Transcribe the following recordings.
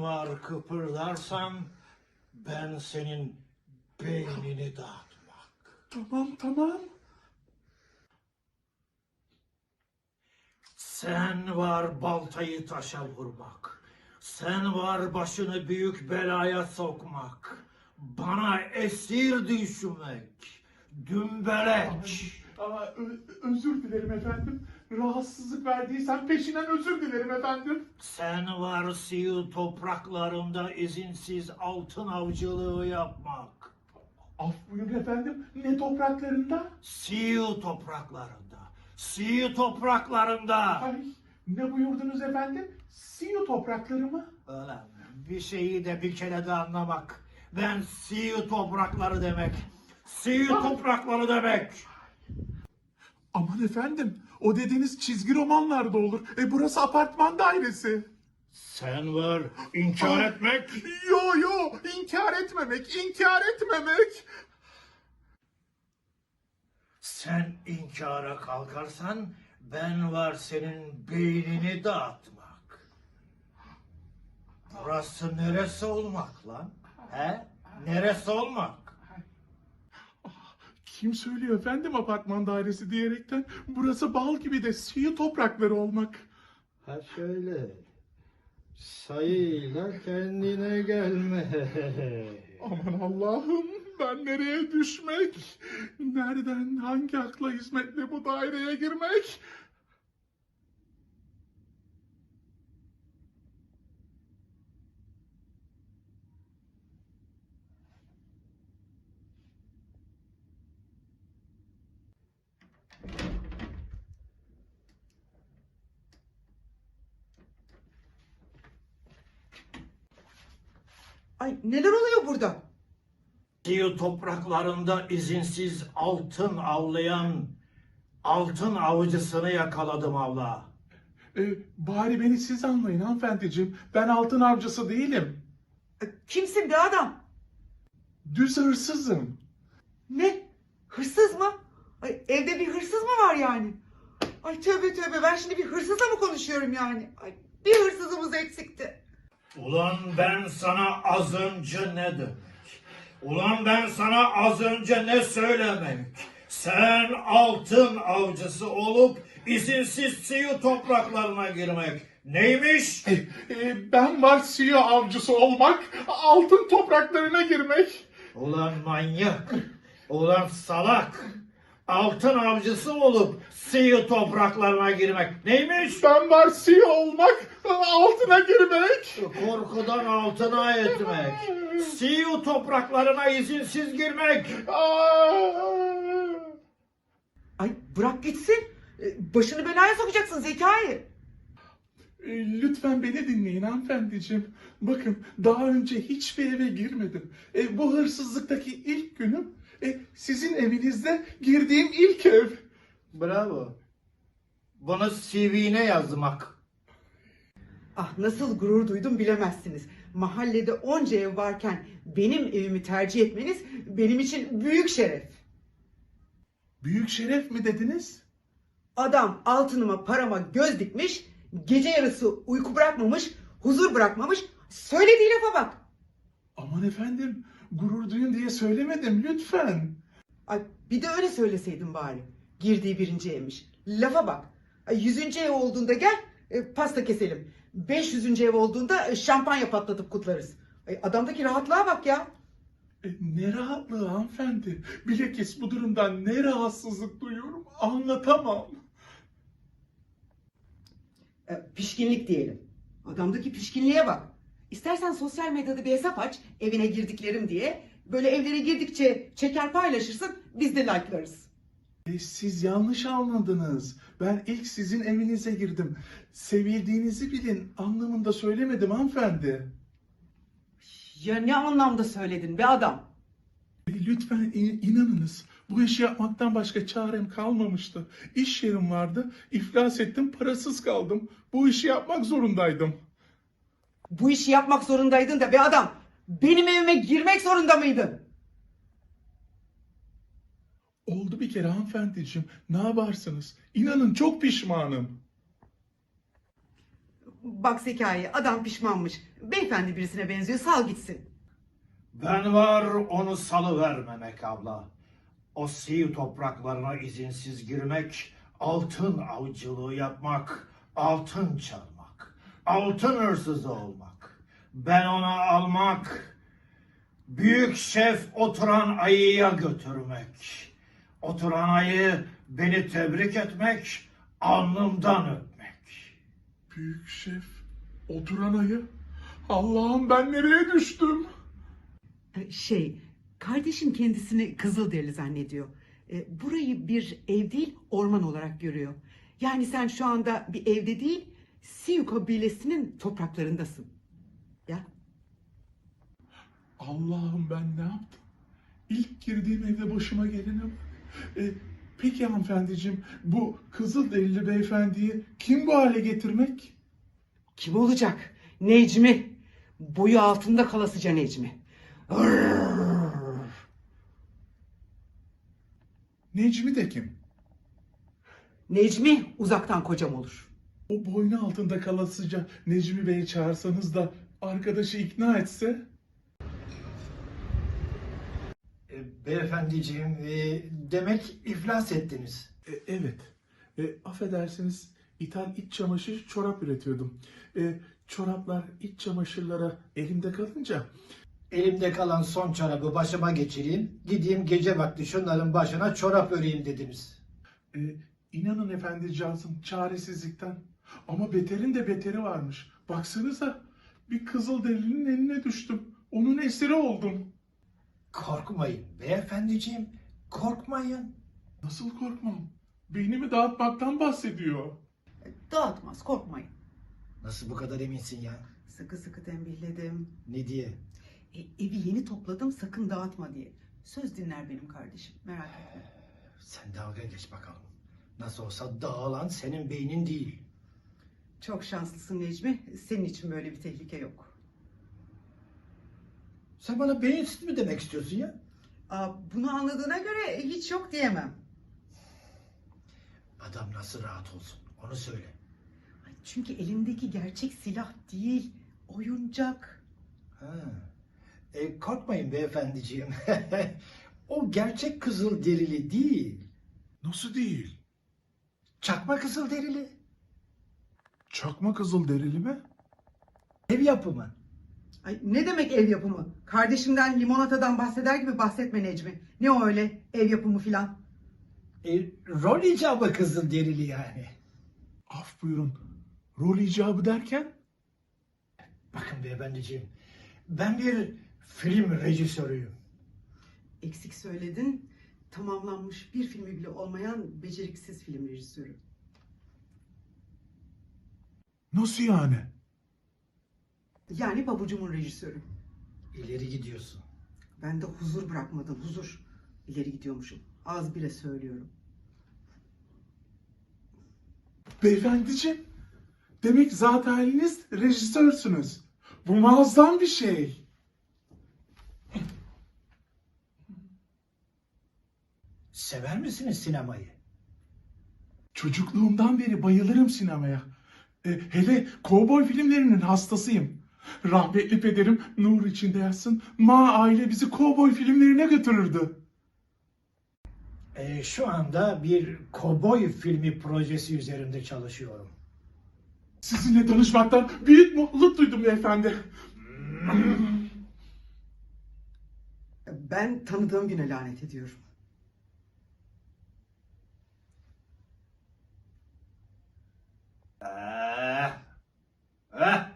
Sen var kıpırdarsan ben senin beynini dağıtmak. Tamam, tamam. Sen var baltayı taşa vurmak. Sen var başını büyük belaya sokmak. Bana esir düşmek. Dümbelek. Aa, ö- özür dilerim efendim. Rahatsızlık verdiysem peşinden özür dilerim efendim. Sen var Siyu topraklarında izinsiz altın avcılığı yapmak. Af buyurun efendim. Ne topraklarında? Siyu topraklarında. Siyu topraklarında. Ay, ne buyurdunuz efendim? Siyu toprakları mı? Ulan bir şeyi de bir kere de anlamak. Ben Siyu toprakları demek. Siyu toprakları demek. Aman efendim, o dediğiniz çizgi romanlarda olur. E burası apartman dairesi. Sen var inkar etmek. Yo yo, inkar etmemek, inkar etmemek. Sen inkara kalkarsan ben var senin beynini dağıtmak. Burası neresi olmak lan? He? Neresi olmak? Kim söylüyor efendim apartman dairesi diyerekten? Burası bal gibi de suyu toprakları olmak. Ha şöyle. Sayıyla kendine gelme. Aman Allah'ım ben nereye düşmek? Nereden hangi akla hizmetle bu daireye girmek? Ay neler oluyor burada? Siyu topraklarında izinsiz altın avlayan altın avcısını yakaladım avla. Ee, bari beni siz anlayın hanımefendiciğim. Ben altın avcısı değilim. Ay, Kimsin be adam? Düz hırsızım. Ne? Hırsız mı? Ay, evde bir hırsız mı var yani? Ay tövbe tövbe ben şimdi bir hırsızla mı konuşuyorum yani? Ay, bir hırsızımız eksikti. Ulan ben sana az önce ne demek? Ulan ben sana az önce ne söylemek? Sen altın avcısı olup izinsiz Siyu topraklarına girmek. Neymiş? Ee, e, ben var suyu avcısı olmak, altın topraklarına girmek. Ulan manyak. Ulan salak. Altın avcısı olup Siyu topraklarına girmek. Neymiş? Ben var suyu olmak, altına girmek. Korkudan altına etmek. Siyu topraklarına izinsiz girmek. Ay bırak gitsin. Ee, Başını belaya sokacaksın Zekai. E, Lütfen beni dinleyin hanımefendiciğim. Bakın daha önce hiçbir eve girmedim. E, bu hırsızlıktaki ilk günüm e, sizin evinizde girdiğim ilk ev. Bravo. Bunu CV'ne yazmak. Ah nasıl gurur duydum bilemezsiniz. Mahallede onca ev varken benim evimi tercih etmeniz benim için büyük şeref. Büyük şeref mi dediniz? Adam altınıma parama göz dikmiş, gece yarısı uyku bırakmamış, huzur bırakmamış, söylediği lafa bak. Aman efendim gurur duyun diye söylemedim lütfen. Ay bir de öyle söyleseydin bari. Girdiği birinci evmiş. Lafa bak. Ay, yüzüncü ev olduğunda gel e, pasta keselim. Beş yüzüncü ev olduğunda e, şampanya patlatıp kutlarız. Ay, adamdaki rahatlığa bak ya. E, ne rahatlığı hanımefendi. Bilakis bu durumdan ne rahatsızlık duyuyorum anlatamam. E, pişkinlik diyelim. Adamdaki pişkinliğe bak. İstersen sosyal medyada bir hesap aç evine girdiklerim diye. Böyle evlere girdikçe çeker paylaşırsın biz de like'larız. E, siz yanlış anladınız. Ben ilk sizin evinize girdim. Sevildiğinizi bilin anlamında söylemedim hanımefendi. Ya ne anlamda söyledin be adam? E, Lütfen in- inanınız. Bu işi yapmaktan başka çarem kalmamıştı. İş yerim vardı. iflas ettim, parasız kaldım. Bu işi yapmak zorundaydım. Bu işi yapmak zorundaydın da be adam. Benim evime girmek zorunda mıydın? Oldu bir kere hanımefendiciğim. Ne yaparsınız? İnanın çok pişmanım. Bak Zekai adam pişmanmış. Beyefendi birisine benziyor sal gitsin. Ben var onu salıvermemek abla. O Siirt topraklarına izinsiz girmek, altın avcılığı yapmak, altın çalmak, altın hırsızı olmak. Ben onu almak, büyük şef oturan ayıya götürmek. Oturan ayı beni tebrik etmek, alnımdan öpmek. Büyük şef, oturan ayı. Allah'ım ben nereye düştüm? Şey, kardeşim kendisini Kızılderili zannediyor. E, Burayı bir ev değil, orman olarak görüyor. Yani sen şu anda bir evde değil, Siyu kabilesinin topraklarındasın. Ya, Allah'ım ben ne yaptım? İlk girdiğim evde başıma gelene bak. E, peki hanımefendiciğim, bu Kızılderili beyefendiyi kim bu hale getirmek? kim olacak? Necmi. Boyu altında kalasıca Necmi. Necmi de kim? Necmi uzaktan kocam olur. O boynu altında kalasıca Necmi Bey'i çağırsanız da arkadaşı ikna etse? E, Beyefendiciğim, e, demek iflas ettiniz. E, evet. E, affedersiniz ithal iç çamaşır çorap üretiyordum. E, çoraplar iç çamaşırlara elimde kalınca Elimde kalan son çorabı başıma geçireyim. Gideyim gece vakti şunların başına çorap öreyim dediniz. e, inanın efendicağızım çaresizlikten ama beterin de beteri varmış. Baksanıza bir kızıl delinin eline düştüm. Onun esiri oldum. Korkmayın beyefendiciğim. Korkmayın. Nasıl korkmam? Beynimi dağıtmaktan bahsediyor. Dağıtmaz korkmayın. Nasıl bu kadar eminsin ya? Sıkı sıkı tembihledim. Ne diye? E, evi yeni topladım sakın dağıtma diye. Söz dinler benim kardeşim merak etme. Sen dalga geç bakalım. Nasıl olsa dağılan senin beynin değil. Çok şanslısın Necmi. Senin için böyle bir tehlike yok. Sen bana beyinsiz mi demek istiyorsun ya? Aa, bunu anladığına göre hiç yok diyemem. Adam nasıl rahat olsun onu söyle. Ay, Çünkü elindeki gerçek silah değil, oyuncak. Ha. E, korkmayın beyefendiciğim. o gerçek kızıl derili değil. Nasıl değil? Çakma kızıl derili. Çakma kızıl derili mi? Ev yapımı. Ay, ne demek ev yapımı? Kardeşimden limonatadan bahseder gibi bahsetme Necmi. Ne o öyle ev yapımı filan? E, rol icabı kızıl derili yani. Af buyurun. Rol icabı derken? Bakın beyefendiciğim, ben bir film rejisörüyüm. Eksik söyledin. Tamamlanmış bir filmi bile olmayan beceriksiz film rejisörü. Nasıl yani? Yani pabucumun rejisörü. İleri gidiyorsun. Ben de huzur bırakmadın, huzur. İleri gidiyormuşum. Az bile söylüyorum. Beyefendiciğim, demek zat haliniz rejisörsünüz. Bu muazzam bir şey. Sever misiniz sinemayı? Çocukluğumdan beri bayılırım sinemaya. E, hele kovboy filmlerinin hastasıyım. Rahmetli pederim nur içinde yatsın. Ma aile bizi kovboy filmlerine götürürdü. E, şu anda bir kovboy filmi projesi üzerinde çalışıyorum. Sizinle tanışmaktan büyük mutluluk duydum beyefendi. Ben tanıdığım güne lanet ediyorum. Eh, eh.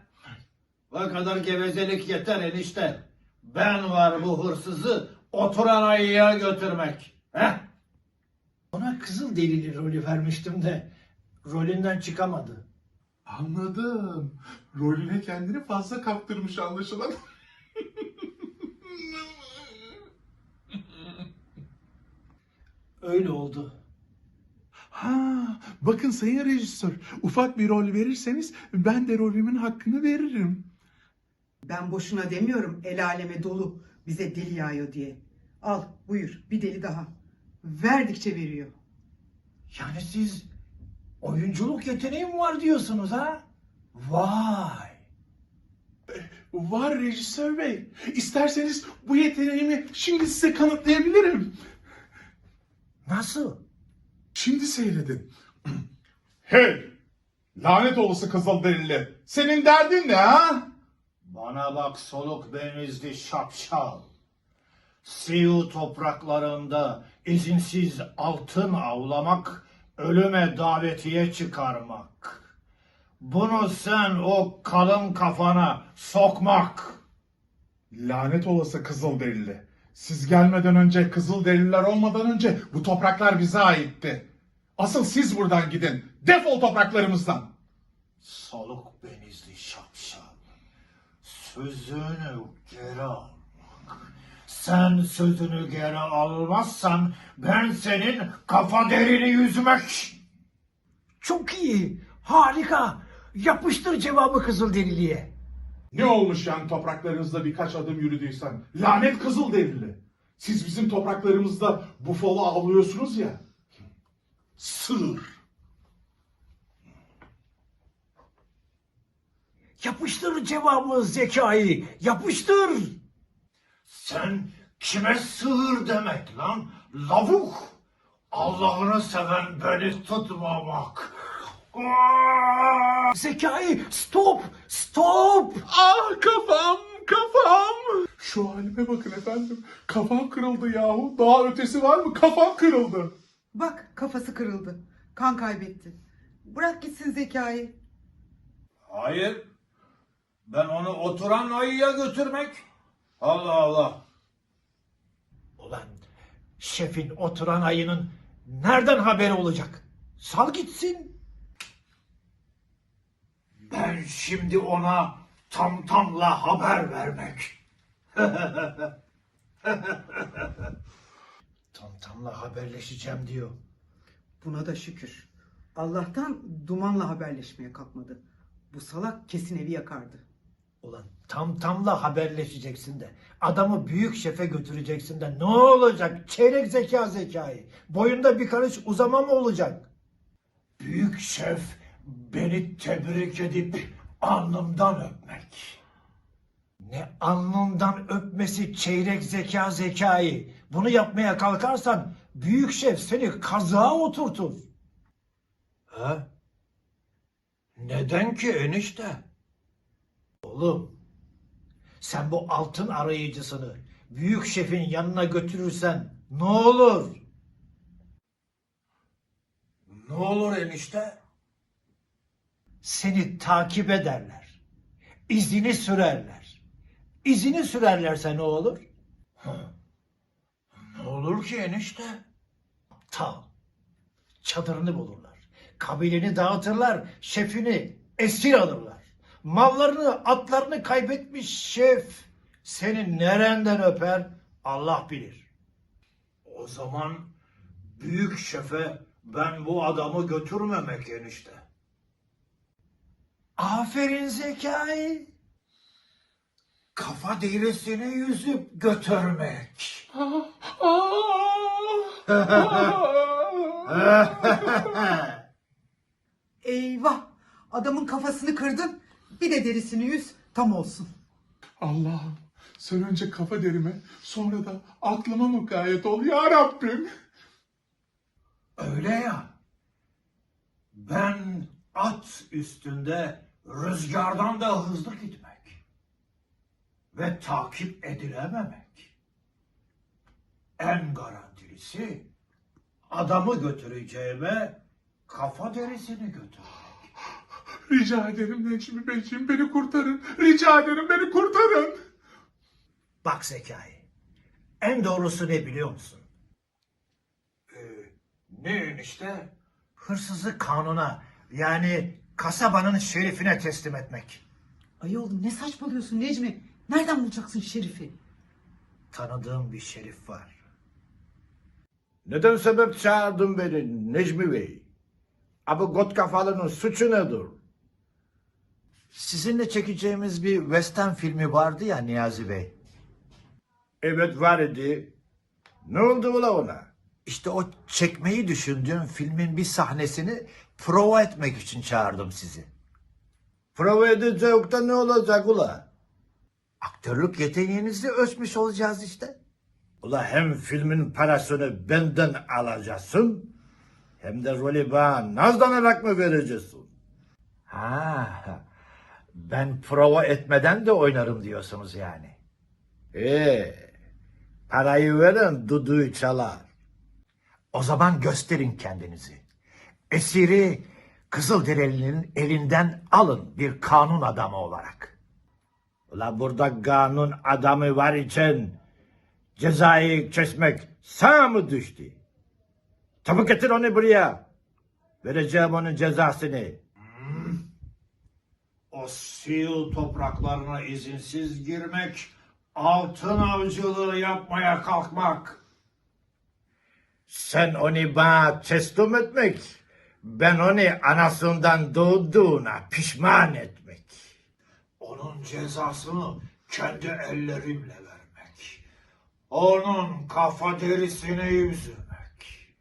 Bu kadar gevezelik yeter enişte. Ben var bu hırsızı oturan ayıya götürmek. Eh? Ona kızıl derili rolü vermiştim de rolünden çıkamadı. Anladım. Rolüne kendini fazla kaptırmış anlaşılan. Öyle oldu. Ha, bakın sayın rejisör, ufak bir rol verirseniz ben de rolümün hakkını veririm. Ben boşuna demiyorum el aleme dolu bize deli yağıyor diye. Al buyur bir deli daha. verdikçe veriyor. Yani siz oyunculuk yeteneğim var diyorsunuz ha? Vay. Var rejisör bey. İsterseniz bu yeteneğimi şimdi size kanıtlayabilirim. Nasıl? Şimdi seyredin. Hey! Lanet olası Kızılderili. Senin derdin ne ha? Bana bak soluk benizli şapşal. Siyu topraklarında izinsiz altın avlamak, ölüme davetiye çıkarmak. Bunu sen o kalın kafana sokmak. Lanet olası Kızılderili. Siz gelmeden önce, Kızılderililer olmadan önce bu topraklar bize aitti. Asıl siz buradan gidin. Defol topraklarımızdan. Soluk benizli şapşal. Sözünü geri al. Sen sözünü geri almazsan ben senin kafa derini yüzmek. Çok iyi. Harika. Yapıştır cevabı Kızılderili'ye. Ne olmuş yani topraklarınızda birkaç adım yürüdüysen? Lanet Kızılderili. Siz bizim topraklarımızda bufalo avlıyorsunuz ya. Sığır. Yapıştır cevabı zekayı. Yapıştır. Sen kime sığır demek lan? Lavuk. Allah'ını seven beni tutmamak. Zekayı stop. Stop. Ah kafam, kafam. Şu halime bakın efendim. Kafam kırıldı yahu. Daha ötesi var mı? Kafam kırıldı. Bak kafası kırıldı. Kan kaybetti. Bırak gitsin zekayı. Hayır. Ben onu oturan ayıya götürmek. Allah Allah. Ulan şefin oturan ayının nereden haberi olacak? Sal gitsin. Ben şimdi ona tam tamla haber vermek. Tamtamla haberleşeceğim diyor. Buna da şükür. Allah'tan dumanla haberleşmeye kalkmadı. Bu salak kesin evi yakardı. Ulan tam tamla haberleşeceksin de adamı büyük şefe götüreceksin de ne olacak? Çeyrek zeka zekayı. Boyunda bir karış uzama mı olacak? Büyük şef beni tebrik edip alnımdan öpmek. Ne alnından öpmesi çeyrek zeka zekayı. Bunu yapmaya kalkarsan büyük şef seni kazığa oturtur. Ha? Neden ki enişte? Oğlum, sen bu altın arayıcısını büyük şefin yanına götürürsen ne olur? Ne olur enişte? Seni takip ederler. İzini sürerler. İzini sürerlerse ne olur? Ne olur ki enişte? Aptal. Çadırını bulurlar. Kabileni dağıtırlar. Şefini esir alırlar. Mallarını, atlarını kaybetmiş şef. Seni nereden öper Allah bilir. O zaman büyük şefe ben bu adamı götürmemek enişte. Aferin zekayı. Kafa derisini yüzüp götürmek. Eyvah! Adamın kafasını kırdın. Bir de derisini yüz tam olsun. Allah'ım sen önce kafa derime sonra da aklıma mukayyet ol ya Rabbim. Öyle ya. Ben at üstünde rüzgardan da hızlı gitmek ve takip edilememek. En garantilisi adamı götüreceğime kafa derisini götürmek. Rica ederim Necmi Beyciğim beni kurtarın. Rica ederim beni kurtarın. Bak zekayı. En doğrusu ne biliyor musun? Ee, ne enişte? Hırsızı kanuna yani kasabanın şerifine teslim etmek. Ay oğlum ne saçmalıyorsun Necmi? Nereden bulacaksın şerifi? Tanıdığım bir şerif var. Neden sebep çağırdın beni Necmi Bey? Abi got kafalının suçu nedir? Sizinle çekeceğimiz bir western filmi vardı ya Niyazi Bey. Evet var idi. Ne oldu ula ona? İşte o çekmeyi düşündüğüm filmin bir sahnesini prova etmek için çağırdım sizi. Prova edecek de ne olacak ula? Aktörlük yeteneğinizi ölçmüş olacağız işte. Ula hem filmin parasını benden alacaksın hem de rolü bana nazlanarak mı vereceksin? Ha, ben prova etmeden de oynarım diyorsunuz yani. Ee, parayı verin duduyu çalar. O zaman gösterin kendinizi. Esiri Kızılderili'nin elinden alın bir kanun adamı olarak. Ula burada kanun adamı var için cezayı kesmek sana mı düştü? Çabuk getir onu buraya. Vereceğim onun cezasını. O Sil topraklarına izinsiz girmek, altın avcılığı yapmaya kalkmak. Sen onu bana teslim etmek, ben onu anasından doğduğuna pişman etmek. Onun cezasını kendi ellerimle vermek. Onun kafa derisini yüzmek.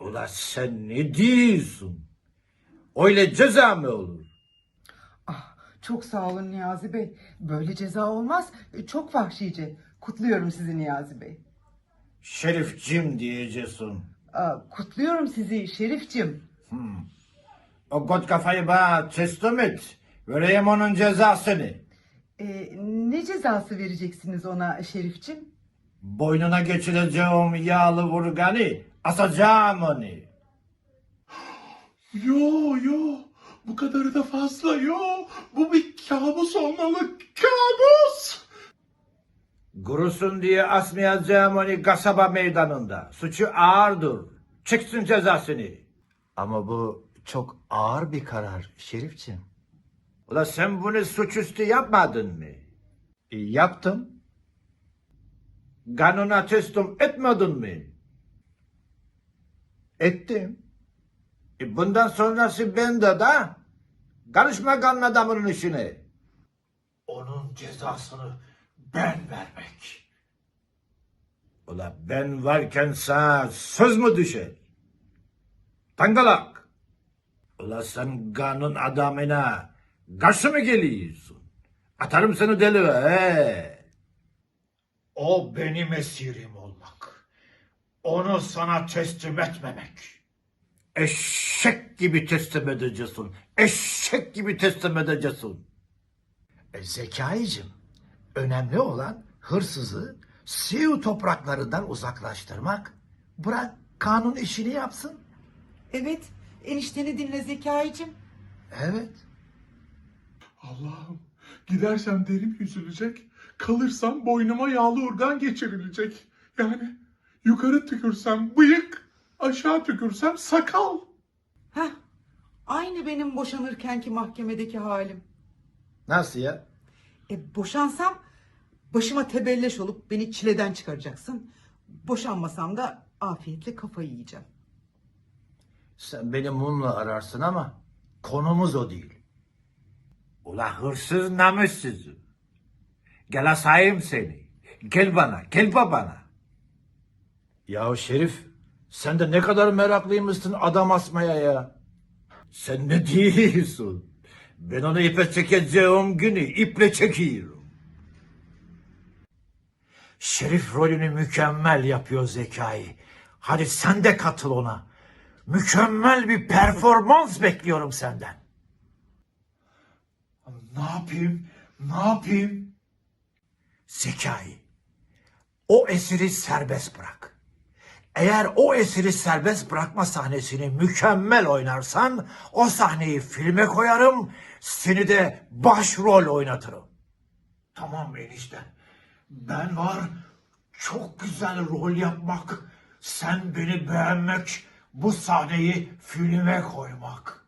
Ula sen ne diyorsun? Öyle ceza mı olur? Ah, çok sağ olun Niyazi Bey. Böyle ceza olmaz. Çok vahşice. Kutluyorum sizi Niyazi Bey. Şerifcim diyeceksin. Aa, kutluyorum sizi Şerifcim. O got kafayı bana teslim et. Vereyim onun cezasını. Ee, ne cezası vereceksiniz ona Şerifcim? Boynuna geçireceğim yağlı vurganı. Asacağım onu. Yo yo bu kadarı da fazla yo. Bu bir kabus olmalı kabus. Gurusun diye asmayacağım onu kasaba meydanında. Suçu ağırdır. Çıksın cezasını. Ama bu çok ağır bir karar Şerifciğim. Ula sen bunu suçüstü yapmadın mı? E, yaptım. Kanuna teslim etmedin mi? Ettim. E bundan sonrası bende da. Karışma kan adamının işine. Onun cezasını ben vermek. Ula ben varken sana söz mü düşer? Tangalak. Ula sen kanun adamına karşı mı geliyorsun? Atarım seni deli he. O benim esirim olmak. Onu sana teslim etmemek. Eşek gibi teslim edeceksin. Eşek gibi teslim edeceksin. E, Zekai'cim, önemli olan hırsızı Siyu topraklarından uzaklaştırmak. Bırak kanun işini yapsın. Evet, enişteni dinle Zekai'cim. Evet. Allah'ım gidersem derim yüzülecek. Kalırsam boynuma yağlı urgan geçirilecek. Yani yukarı tükürsem bıyık, aşağı tükürsem sakal. Heh, aynı benim boşanırkenki mahkemedeki halim. Nasıl ya? E, boşansam başıma tebelleş olup beni çileden çıkaracaksın. Boşanmasam da afiyetle kafayı yiyeceğim. Sen beni mumla ararsın ama konumuz o değil. Ula hırsız namussuz. Gel asayım seni. Gel bana, gel babana. Ya Şerif, sen de ne kadar meraklıymışsın adam asmaya ya. Sen ne diyorsun? Ben onu ipe çekeceğim günü iple çekiyorum. Şerif rolünü mükemmel yapıyor Zekai. Hadi sen de katıl ona. Mükemmel bir performans bekliyorum senden. Ne yapayım? Ne yapayım? Zekai, o esiri serbest bırak. Eğer o esiri serbest bırakma sahnesini mükemmel oynarsan o sahneyi filme koyarım, seni de başrol oynatırım. Tamam enişte. Ben var çok güzel rol yapmak. Sen beni beğenmek. Bu sahneyi filme koymak.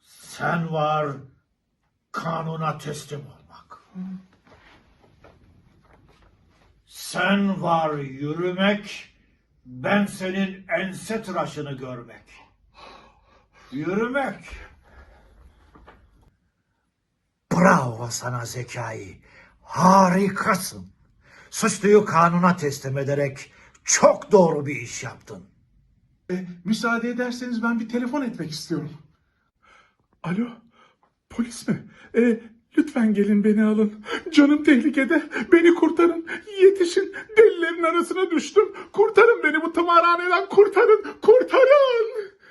Sen var kanuna teslim olmak. Sen var yürümek. Ben senin ense tıraşını görmek. Yürümek. Bravo sana Zekai. Harikasın. Suçluyu kanuna teslim ederek Çok doğru bir iş yaptın. E, müsaade ederseniz ben bir telefon etmek istiyorum. Alo, polis mi? E, lütfen gelin beni alın. Canım tehlikede. Beni kurtarın. Yetişin. Delilerin arasına düştüm. Kurtarın beni bu tımarhaneden. Kurtarın. Kurtarın.